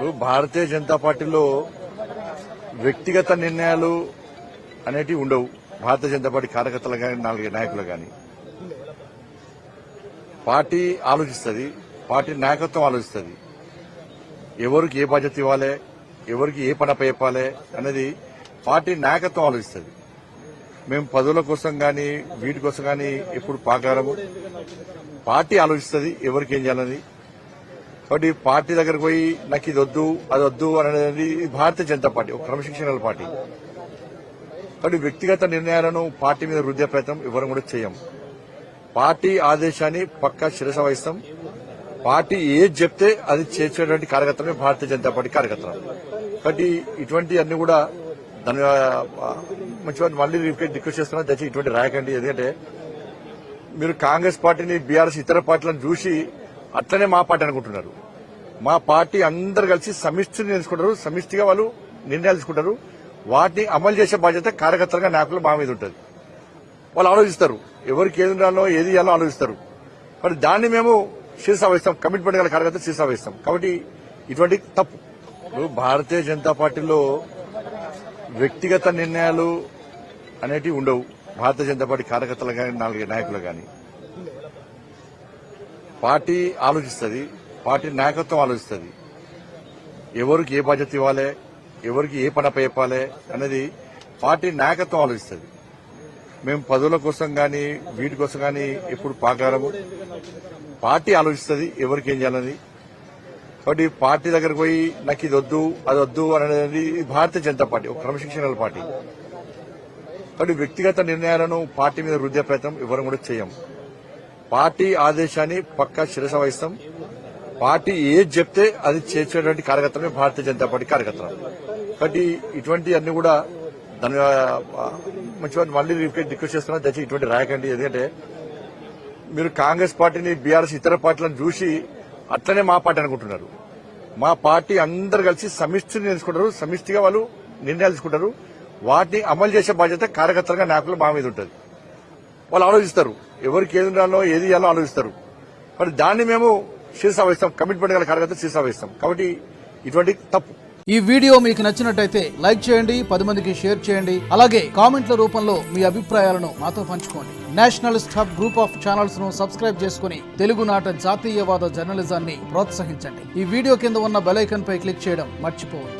ఇప్పుడు భారతీయ జనతా పార్టీలో వ్యక్తిగత నిర్ణయాలు అనేటివి ఉండవు. భారతీయ జనతా పార్టీ కార్యకర్తలు కానీ నాలుగు నాయకులు కానీ పార్టీ ఆలోచిస్తుంది. పార్టీ నాయకత్వం ఆలోచిస్తుంది. ఎవరికి ఏ బాధ్యత ఇవ్వాలి ఎవరికి ఏ పని చెప్పాలి అనేది పార్టీ నాయకత్వం ఆలోచిస్తుంది. మేము పదవుల కోసం కానీ వీటి కోసం కానీ ఎప్పుడు పాకారము పార్టీ ఆలోచిస్తుంది ఎవరికి ఏం చేయాలని కాబట్టి పార్టీ దగ్గరకు పోయి నాకు ఇది వద్దు అది వద్దు అనేది భారతీయ జనతా పార్టీ ఒక క్రమశిక్షణ పార్టీ. కాబట్టి వ్యక్తిగత నిర్ణయాలను పార్టీ మీద రుద్దే ప్రయత్నం ఇవ్వడం కూడా చేయం. పార్టీ ఆదేశాన్ని పక్కా శిరస వహిస్తాం. పార్టీ ఏది చెప్తే అది చేసేటువంటి కార్యకర్తమే భారతీయ జనతా పార్టీ కార్యకర్తలు. కాబట్టి ఇటువంటి అన్ని కూడా దాని మంచి మళ్ళీ రిక్వెస్ట్ చేస్తున్నా దయచేసి ఇటువంటి రాయకండి. ఎందుకంటే మీరు కాంగ్రెస్ పార్టీని బీఆర్ఎస్ ఇతర పార్టీలను చూసి అట్లనే మా పార్టీ అనుకుంటున్నారు. మా పార్టీ అందరు కలిసి సమిష్టిని నేర్చుకుంటారు సమిష్టిగా వాళ్ళు నిర్ణయాలు తీసుకుంటారు. వాటిని అమలు చేసే బాధ్యత కార్యకర్తలుగా నాయకులు మా మీద ఉంటుంది. వాళ్ళు ఆలోచిస్తారు. ఎవరికి ఏది ఉండాలో ఏది ఇవ్వాలో ఆలోచిస్తారు. మరి దాన్ని మేము శీర్ష కమిట్మెంట్ గల కార్యకర్త శీర్ష కాబట్టి ఇటువంటి తప్పు. ఇప్పుడు భారతీయ జనతా పార్టీలో వ్యక్తిగత నిర్ణయాలు అనేటివి ఉండవు. భారతీయ జనతా పార్టీ కార్యకర్తలు కానీ నాలుగు నాయకులు కానీ పార్టీ ఆలోచిస్తుంది పార్టీ నాయకత్వం ఆలోచిస్తుంది. ఎవరికి ఏ బాధ్యత ఇవ్వాలి ఎవరికి ఏ పని చెప్పాలి అనేది పార్టీ నాయకత్వం ఆలోచిస్తుంది. మేము పదవుల కోసం కానీ వీటి కోసం కానీ ఎప్పుడు పాకారము పార్టీ ఆలోచిస్తుంది ఎవరికి ఏం చేయాలని కాబట్టి పార్టీ దగ్గరకు పోయి నాకు ఇది వద్దు అది వద్దు అనేది భారతీయ జనతా పార్టీ ఒక క్రమశిక్షణ పార్టీ. కాబట్టి వ్యక్తిగత నిర్ణయాలను పార్టీ మీద రుద్దే ప్రయత్నం ఎవరు కూడా చేయం పార్టీ ఆదేశాన్ని పక్కా శిరస వహిస్తాం. పార్టీ ఏది చెప్తే అది చేసేటువంటి కార్యకర్తమే భారతీయ జనతా పార్టీ కార్యకర్తలు. కాబట్టి ఇటువంటి అన్ని కూడా దాని మంచిగా మళ్ళీ రిక్వెస్ట్ చేస్తున్నా దయచేసి ఇటువంటి రాయకండి. ఎందుకంటే మీరు కాంగ్రెస్ పార్టీని బీఆర్ఎస్ ఇతర పార్టీలను చూసి అట్లనే మా పార్టీ అనుకుంటున్నారు. మా పార్టీ అందరు కలిసి సమిష్టిని నేర్చుకుంటారు సమిష్టిగా వాళ్ళు నిర్ణయాలు తీసుకుంటారు. వాటిని అమలు చేసే బాధ్యత కార్యకర్తలుగా నాయకులు మా మీద ఉంటుంది. వాళ్ళు ఆలోచిస్తారు. ఎవరికి ఏది ఉండాలో ఏది ఇవ్వాలో ఆలోచిస్తారు. మరి దాన్ని మేము శీర్ష వేస్తాం. కమిట్మెంట్ గల కార్యకర్త శీర్ష వేస్తాం. కాబట్టి ఇటువంటి తప్పు. ఈ వీడియో మీకు నచ్చినట్టయితే లైక్ చేయండి పది మందికి షేర్ చేయండి. అలాగే కామెంట్ల రూపంలో మీ అభిప్రాయాలను మాతో పంచుకోండి. నేషనలిస్ట్ హబ్ గ్రూప్ ఆఫ్ ఛానల్స్ను సబ్స్క్రైబ్ చేసుకుని తెలుగునాట జాతీయవాద జర్నలిజాన్ని ప్రోత్సహించండి. ఈ వీడియో కింద ఉన్న బెలైకన్ పై క్లిక్ చేయడం మర్చిపోవద్దు.